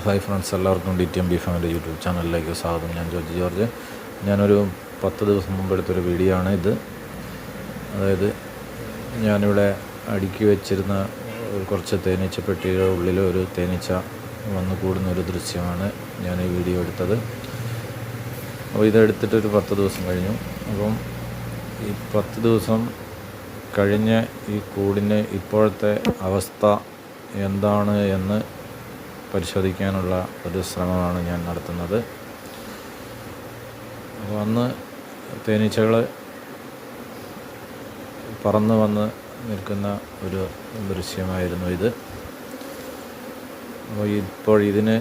Hi friends എല്ലാവർക്കും D T M B family YouTube ചാനലിലേക്ക് സ്വാഗതം. ഞാൻ ജോർജ് ജോർജ്. ഞാനൊരു പത്ത് ദിവസം മുമ്പ് എടുത്തൊരു വീഡിയോ ആണ് ഇത്. അതായത് ഞാനിവിടെ അടുക്കി വെച്ചിരുന്ന കുറച്ച് തേനീച്ച പെട്ടിയുടെ ഉള്ളിൽ ഒരു തേനീച്ച വന്നു കൂടുന്ന ഒരു ദൃശ്യമാണ് ഞാൻ ഈ വീഡിയോ എടുത്തത്. അപ്പോൾ ഇതെടുത്തിട്ട് ഒരു പത്ത് ദിവസം കഴിഞ്ഞു. അപ്പം ഈ പത്ത് ദിവസം കഴിഞ്ഞ് ഈ കൂടിന് ഇപ്പോഴത്തെ അവസ്ഥ എന്താണ് എന്ന് പരിശോധിക്കാനുള്ള ഒരു ശ്രമമാണ് ഞാൻ നടത്തുന്നത്. അന്ന് തേനീച്ചകൾ പറന്ന് വന്ന് നിൽക്കുന്ന ഒരു ദൃശ്യമായിരുന്നു ഇത്. അപ്പോൾ ഇപ്പോൾ ഇതിന്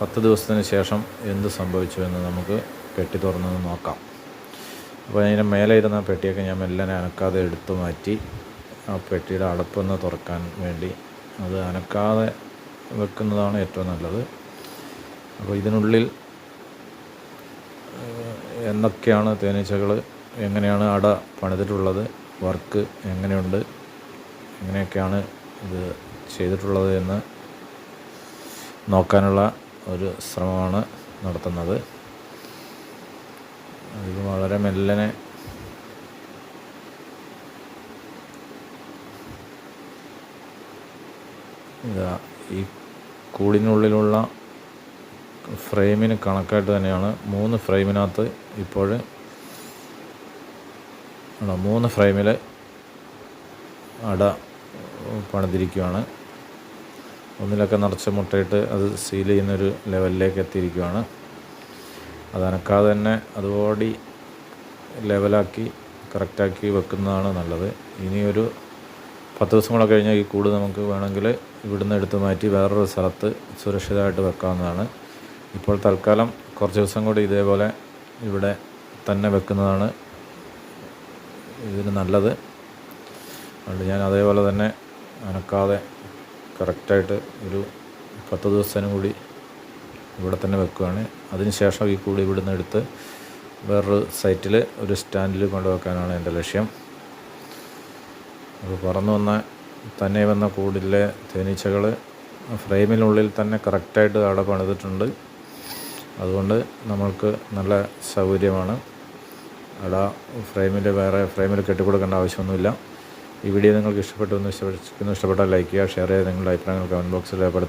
പത്ത് ദിവസത്തിന് ശേഷം എന്ത് സംഭവിച്ചു എന്ന് നമുക്ക് പെട്ടി തുറന്നു നോക്കാം. അപ്പോൾ അതിന്റെ മേലെ ഇരുന്ന പെട്ടിയൊക്കെ ഞാൻ മെല്ലെ അനക്കാതെ എടുത്തു മാറ്റി ആ പെട്ടിയുടെ അടപ്പൊന്ന് തുറക്കാൻ വേണ്ടി അത് അനക്കാതെ വെക്കുന്നതാണ് ഏറ്റവും നല്ലത്. അപ്പോൾ ഇതിനുള്ളിൽ എന്തൊക്കെയാണ് തേനീച്ചകൾ എങ്ങനെയാണ് അട പണിതിട്ടുള്ളത് വർക്ക് എങ്ങനെയുണ്ട് എങ്ങനെയൊക്കെയാണ് ഇത് ചെയ്തിട്ടുള്ളത് എന്ന് നോക്കാനുള്ള ഒരു ശ്രമമാണ് നടത്തുന്നത്. ഇത് വളരെ മെല്ലനെ ഇതാ ഈ കൂടിനുള്ളിലുള്ള ഫ്രെയിമിന് കണക്കായിട്ട് തന്നെയാണ് മൂന്ന് ഫ്രെയിമിനകത്ത് ഇപ്പോൾ മൂന്ന് ഫ്രെയിമിൽ അട പണിതിരിക്കുകയാണ് ഒന്നിലൊക്കെ നിറച്ച് മുട്ടയിട്ട് അത് സീൽ ചെയ്യുന്നൊരു ലെവലിലേക്ക് എത്തിയിരിക്കുകയാണ് അത് അനക്കാതെ തന്നെ അതുപോലെ ലെവലാക്കി കറക്റ്റാക്കി വെക്കുന്നതാണ് നല്ലത്. ഇനിയൊരു പത്ത് ദിവസം കൂടെ കഴിഞ്ഞാൽ ഈ കൂട് നമുക്ക് വേണമെങ്കിൽ ഇവിടുന്ന് എടുത്ത് മാറ്റി വേറൊരു സ്ഥലത്ത് സുരക്ഷിതമായിട്ട് വെക്കാവുന്നതാണ്. ഇപ്പോൾ തൽക്കാലം കുറച്ച് ദിവസം കൂടി ഇതേപോലെ ഇവിടെ തന്നെ വെക്കുന്നതാണ് ഇതിന് നല്ലത്. അതുകൊണ്ട് ഞാൻ അതേപോലെ തന്നെ അനക്കാതെ കറക്റ്റായിട്ട് ഒരു പത്ത് ദിവസത്തിനും കൂടി ഇവിടെ തന്നെ വെക്കുകയാണ്. അതിനുശേഷം ഈ കൂടി ഇവിടുന്ന് എടുത്ത് വേറൊരു സൈറ്റിൽ ഒരു സ്റ്റാൻഡിൽ കൊണ്ടുവെക്കാനാണ് എന്റെ ലക്ഷ്യം. അപ്പോൾ പറന്നു വന്ന തന്നെ വന്ന കൂടിലെ തേനീച്ചകൾ ഫ്രെയിമിനുള്ളിൽ തന്നെ കറക്റ്റായിട്ട് അവിടെ പണിതിട്ടുണ്ട്. അതുകൊണ്ട് നമ്മൾക്ക് നല്ല സൗകര്യമാണ്. അവിടെ ഫ്രെയിമിൽ വേറെ ഫ്രെയിമിൽ കെട്ടിക്കൊടുക്കേണ്ട ആവശ്യമൊന്നുമില്ല. ഈ വീഡിയോ നിങ്ങൾക്ക് ഇഷ്ടപ്പെട്ടു എന്ന് ഇഷ്ടപ്പെട്ടാൽ ലൈക്ക് ചെയ്യുക ഷെയർ ചെയ്യുക. നിങ്ങളുടെ അഭിപ്രായങ്ങൾ കമന്റ് ബോക്സിൽ രേഖപ്പെടുത്തുക.